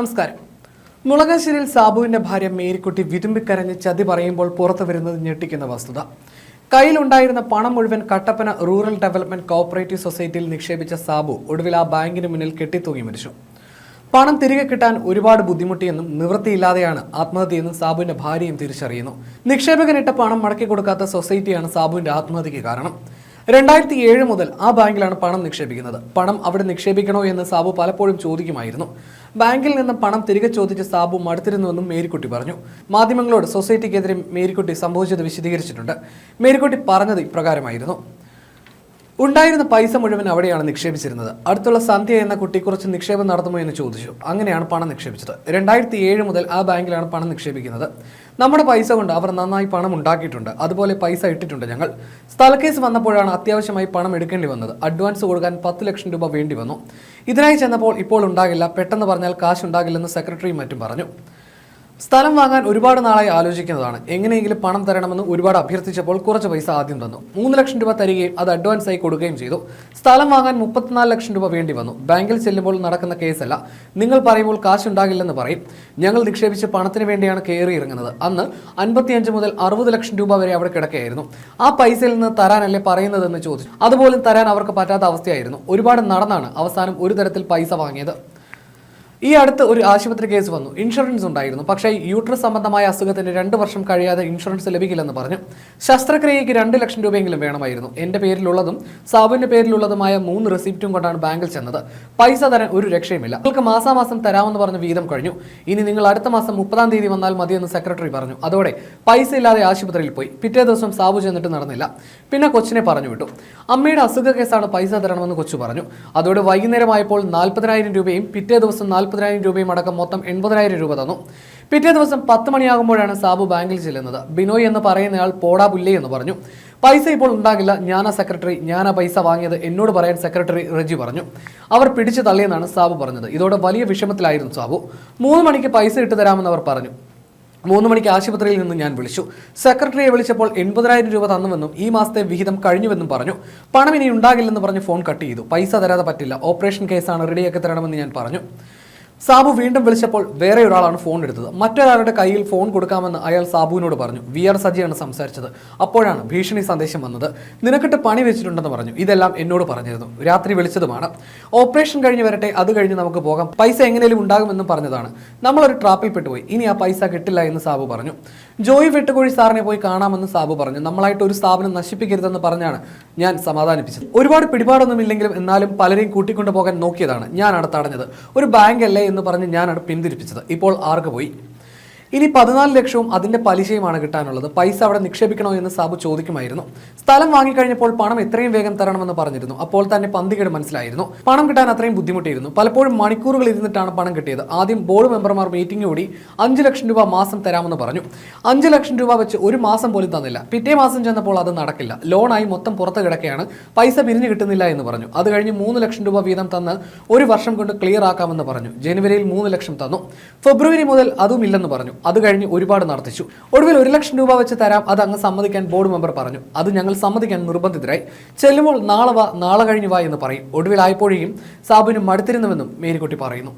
നമസ്കാരം. മുളകാശ്ശേരിയിൽ സാബുവിന്റെ ഭാര്യ മേരിക്കുട്ടി വിതുമ്പിക്കരഞ്ഞ് ചതി പറയുമ്പോൾ പുറത്തു വരുന്നത് ഞെട്ടിക്കുന്ന വസ്തുത. കയ്യിലുണ്ടായിരുന്ന പണം മുഴുവൻ കട്ടപ്പന റൂറൽ ഡെവലപ്മെന്റ് കോഓപ്പറേറ്റീവ് സൊസൈറ്റിയിൽ നിക്ഷേപിച്ച സാബു ഒടുവിൽ ആ ബാങ്കിന് മുന്നിൽ കെട്ടിത്തൂങ്ങി മരിച്ചു. പണം തിരികെ കിട്ടാൻ ഒരുപാട് ബുദ്ധിമുട്ടിയെന്നും നിവൃത്തിയില്ലാതെയാണ് ആത്മഹത്യയെന്നും സാബുവിന്റെ ഭാര്യയും തിരിച്ചറിയുന്നു. നിക്ഷേപകനിട്ട പണം മടക്കി കൊടുക്കാത്ത സൊസൈറ്റിയാണ് സാബുവിന്റെ ആത്മഹത്യക്ക് കാരണം. രണ്ടായിരത്തി ഏഴ് മുതൽ ആ ബാങ്കിലാണ് പണം നിക്ഷേപിക്കുന്നത്. പണം അവിടെ നിക്ഷേപിക്കണോ എന്ന് സാബു പലപ്പോഴും ചോദിക്കുമായിരുന്നു. ബാങ്കിൽ നിന്ന് പണം തിരികെ ചോദിച്ച് സാബു മടുത്തിരുന്നുവെന്നും മേരിക്കുട്ടി പറഞ്ഞു. മാധ്യമങ്ങളോട് സൊസൈറ്റിക്കെതിരെ മേരിക്കുട്ടി സംഭവിച്ചത് വിശദീകരിച്ചിട്ടുണ്ട്. മേരിക്കുട്ടി പറഞ്ഞത് ഇപ്രകാരമായിരുന്നു. ഉണ്ടായിരുന്ന പൈസ മുഴുവൻ അവിടെയാണ് നിക്ഷേപിച്ചിരുന്നത്. അടുത്തുള്ള സന്ധ്യ എന്ന കുട്ടി കുറച്ച് നിക്ഷേപം നടത്തുമോ എന്ന് ചോദിച്ചു. അങ്ങനെയാണ് പണം നിക്ഷേപിച്ചത്. രണ്ടായിരത്തി ഏഴ് മുതൽ ആ ബാങ്കിലാണ് പണം നിക്ഷേപിക്കുന്നത്. നമ്മുടെ പൈസ കൊണ്ട് അവർ നന്നായി പണം ഉണ്ടാക്കിയിട്ടുണ്ട്. അതുപോലെ പൈസ ഇട്ടിട്ടുണ്ട് ഞങ്ങൾ. സ്ഥലക്കേസ് വന്നപ്പോഴാണ് അത്യാവശ്യമായി പണം എടുക്കേണ്ടി വന്നത്. അഡ്വാൻസ് കൊടുക്കാൻ പത്ത് ലക്ഷം രൂപ വേണ്ടി വന്നു. ഇതിനായി ചെന്നപ്പോൾ ഇപ്പോൾ ഉണ്ടാകില്ല. പെട്ടെന്ന് പറഞ്ഞാൽ കാശ് ഉണ്ടാകില്ലെന്ന് സെക്രട്ടറിയും മറ്റും പറഞ്ഞു. സ്ഥലം വാങ്ങാൻ ഒരുപാട് നാളായി ആലോചിക്കുന്നതാണ്. എങ്ങനെയെങ്കിലും പണം തരണമെന്ന് ഒരുപാട് അഭ്യർത്ഥിച്ചപ്പോൾ കുറച്ച് പൈസ ആദ്യം തന്നു. മൂന്ന് ലക്ഷം രൂപ തരികയും അത് അഡ്വാൻസ് ആയി കൊടുക്കുകയും ചെയ്തു. സ്ഥലം വാങ്ങാൻ മുപ്പത്തിനാല് ലക്ഷം രൂപ വേണ്ടി വന്നു. ബാങ്കിൽ ചെല്ലുമ്പോൾ നടക്കുന്ന കേസല്ല. നിങ്ങൾ പറയുമ്പോൾ കാശ് ഉണ്ടാകില്ലെന്ന് പറയും. ഞങ്ങൾ നിക്ഷേപിച്ച പണത്തിന് വേണ്ടിയാണ് കയറി ഇറങ്ങുന്നത്. അന്ന് അൻപത്തിയഞ്ച് മുതൽ അറുപത് ലക്ഷം രൂപ വരെ അവിടെ കിടക്കുകയായിരുന്നു. ആ പൈസയിൽ നിന്ന് തരാനല്ലേ പറയുന്നതെന്ന് ചോദിച്ചു. അതുപോലും തരാൻ അവർക്ക് പറ്റാത്ത അവസ്ഥയായിരുന്നു. ഒരുപാട് നടന്നാണ് അവസാനം ഒരു തരത്തിൽ പൈസ വാങ്ങിയത്. ഈ അടുത്ത് ഒരു ആശുപത്രി കേസ് വന്നു. ഇൻഷുറൻസ് ഉണ്ടായിരുന്നു. പക്ഷേ യൂട്രസ് സംബന്ധമായ അസുഖത്തിന് രണ്ട് വർഷം കഴിയാതെ ഇൻഷുറൻസ് ലഭിക്കില്ലെന്ന് പറഞ്ഞു. ശസ്ത്രക്രിയയ്ക്ക് രണ്ട് ലക്ഷം രൂപയെങ്കിലും വേണമായിരുന്നു. എന്റെ പേരിലുള്ളതും സാബുവിന്റെ പേരിലുള്ളതുമായ മൂന്ന് റെസിപ്റ്റും കൊണ്ടാണ് ബാങ്കിൽ ചെന്നത്. പൈസ തരാൻ ഒരു രക്ഷയുമില്ല. നിങ്ങൾക്ക് മാസാമാസം തരാമെന്ന് പറഞ്ഞ് വീതം കഴിഞ്ഞു. ഇനി നിങ്ങൾ അടുത്ത മാസം മുപ്പതാം തീയതി വന്നാൽ മതിയെന്ന് സെക്രട്ടറി പറഞ്ഞു. അതോടെ പൈസ ഇല്ലാതെ ആശുപത്രിയിൽ പോയി. പിറ്റേ ദിവസം സാബു ചെന്നിട്ട് നടന്നില്ല. പിന്നെ കൊച്ചിനെ പറഞ്ഞു വിട്ടു. അമ്മയുടെ അസുഖ കേസാണ് പൈസ തരണമെന്ന് കൊച്ചു പറഞ്ഞു. അതോടെ വൈകുന്നേരമായപ്പോൾ നാൽപ്പതിനായിരം രൂപയും പിറ്റേ ദിവസം നാൽപ്പതിനായിരം രൂപയും അടക്കം മൊത്തം എൺപതിനായിരം രൂപ തന്നു. പിറ്റേ ദിവസം പത്ത് മണിയാകുമ്പോഴാണ് സാബു ബാങ്കിൽ ചെല്ലുന്നത്. ബിനോയ് എന്ന് പറയുന്നയാൾ പോടാ പുല്ലേ എന്ന് പറഞ്ഞു. പൈസ ഇപ്പോൾ ഉണ്ടാകില്ല. ഞാനാ സെക്രട്ടറി. ഞാനാ പൈസ വാങ്ങിയത്. എന്നോട് പറയാൻ സെക്രട്ടറി റജി പറഞ്ഞു. അവർ പിടിച്ചു തള്ളിയെന്നാണ് സാബു പറഞ്ഞത്. ഇതോടെ വലിയ വിഷമത്തിലായിരുന്നു സാബു. മൂന്ന് മണിക്ക് പൈസ ഇട്ട് തരാമെന്ന് അവർ പറഞ്ഞു. മൂന്ന് മണിക്ക് ആശുപത്രിയിൽ നിന്ന് ഞാൻ വിളിച്ചു. സെക്രട്ടറിയെ വിളിച്ചപ്പോൾ എൺപതിനായിരം രൂപ തന്നുവെന്നും ഈ മാസത്തെ വിഹിതം കഴിഞ്ഞുവെന്നും പറഞ്ഞു. പണം ഇനി ഉണ്ടാകില്ലെന്ന് പറഞ്ഞ് ഫോൺ കട്ട് ചെയ്തു. പൈസ തരാതെ പറ്റില്ല. ഓപ്പറേഷൻ കേസാണ് റെഡിയാക്കി തരണമെന്ന് ഞാൻ പറഞ്ഞു. സാബു വീണ്ടും വിളിച്ചപ്പോൾ വേറെ ഒരാളാണ് ഫോൺ എടുത്തത്. മറ്റൊരാളുടെ കയ്യിൽ ഫോൺ കൊടുക്കാമെന്ന് അയാൾ സാബുവിനോട് പറഞ്ഞു. വി ആർ സജിയാണ് സംസാരിച്ചത്. അപ്പോഴാണ് ഭീഷണി സന്ദേശം വന്നത്. നിനക്കിട്ട് പണി വെച്ചിട്ടുണ്ടെന്ന് പറഞ്ഞു. ഇതെല്ലാം എന്നോട് പറഞ്ഞിരുന്നു. രാത്രി വിളിച്ചതുമാണ്. ഓപ്പറേഷൻ കഴിഞ്ഞ് വരട്ടെ അത് കഴിഞ്ഞ് നമുക്ക് പോകാം. പൈസ എങ്ങനെയും ഉണ്ടാകുമെന്നും പറഞ്ഞതാണ്. നമ്മളൊരു ട്രാപ്പിൽ പെട്ടുപോയി. ഇനി ആ പൈസ കിട്ടില്ല എന്ന് സാബു പറഞ്ഞു. ജോയി വെട്ടുകോഴി സാറിനെ പോയി കാണാമെന്ന് സാബു പറഞ്ഞു. നമ്മളായിട്ട് ഒരു സ്ഥാപനം നശിപ്പിക്കരുതെന്ന് പറഞ്ഞാണ് ഞാൻ സമാധാനിപ്പിച്ചത്. ഒരുപാട് പിടിപാടൊന്നും ഇല്ലെങ്കിലും എന്നാലും പലരെയും കൂട്ടിക്കൊണ്ടു പോകാൻ നോക്കിയതാണ്. ഞാനാണ് തടഞ്ഞത് ഒരു ബാങ്ക് അല്ലേ എന്ന് പറഞ്ഞ് ഞാനാണ് പിന്തിരിപ്പിച്ചത്. ഇപ്പോൾ ആർക്ക് പോയി? ഇനി പതിനാല് ലക്ഷവും അതിന്റെ പലിശയുമാണ് കിട്ടാനുള്ളത്. പൈസ അവിടെ നിക്ഷേപിക്കണോ എന്ന് സാബു ചോദിക്കുമായിരുന്നു. സ്ഥലം വാങ്ങിക്കഴിഞ്ഞപ്പോൾ പണം എത്രയും വേഗം തരണമെന്ന് പറഞ്ഞിരുന്നു. അപ്പോൾ തന്നെ പന്തികേട് മനസ്സിലായിരുന്നു. പണം കിട്ടാൻ അത്രയും ബുദ്ധിമുട്ടിയിരുന്നു. പലപ്പോഴും മണിക്കൂറുകൾ ഇരുന്നിട്ടാണ് പണം കിട്ടിയത്. ആദ്യം ബോർഡ് മെമ്പർമാർ മീറ്റിംഗ് കൂടി അഞ്ച് ലക്ഷം രൂപ മാസം തരാമെന്ന് പറഞ്ഞു. അഞ്ച് ലക്ഷം രൂപ വെച്ച് ഒരു മാസം പോലും തന്നില്ല. പിറ്റേ മാസം ചെന്നപ്പോൾ അത് നടക്കില്ല. ലോണായി മൊത്തം പുറത്ത് കിടക്കുകയാണ്. പൈസ പിരിഞ്ഞു കിട്ടുന്നില്ല എന്ന് പറഞ്ഞു. അത് കഴിഞ്ഞ് മൂന്ന് ലക്ഷം രൂപ വീതം തന്ന് ഒരു വർഷം കൊണ്ട് ക്ലിയർ ആക്കാമെന്ന് പറഞ്ഞു. ജനുവരിയിൽ മൂന്ന് ലക്ഷം തന്നു. ഫെബ്രുവരി മുതൽ അതും ഇല്ലെന്ന് പറഞ്ഞു. അത് കഴിഞ്ഞ് ഒരുപാട് നടത്തിച്ചു ഒടുവിൽ ഒരു ലക്ഷം രൂപ വെച്ച് തരാം അത് അങ്ങ് സമ്മതിക്കാൻ ബോർഡ് മെമ്പർ പറഞ്ഞു. അത് ഞങ്ങൾ സമ്മതിക്കാൻ നിർബന്ധിതരായി. ചെല്ലുമ്പോൾ നാളെ വാ നാളെ കഴിഞ്ഞ് വാ എന്ന് പറയും. ഒടുവിലായപ്പോഴേക്കും സാബുവിന് മടുത്തിരുന്നുവെന്നും മേരിക്കുട്ടി പറയുന്നു.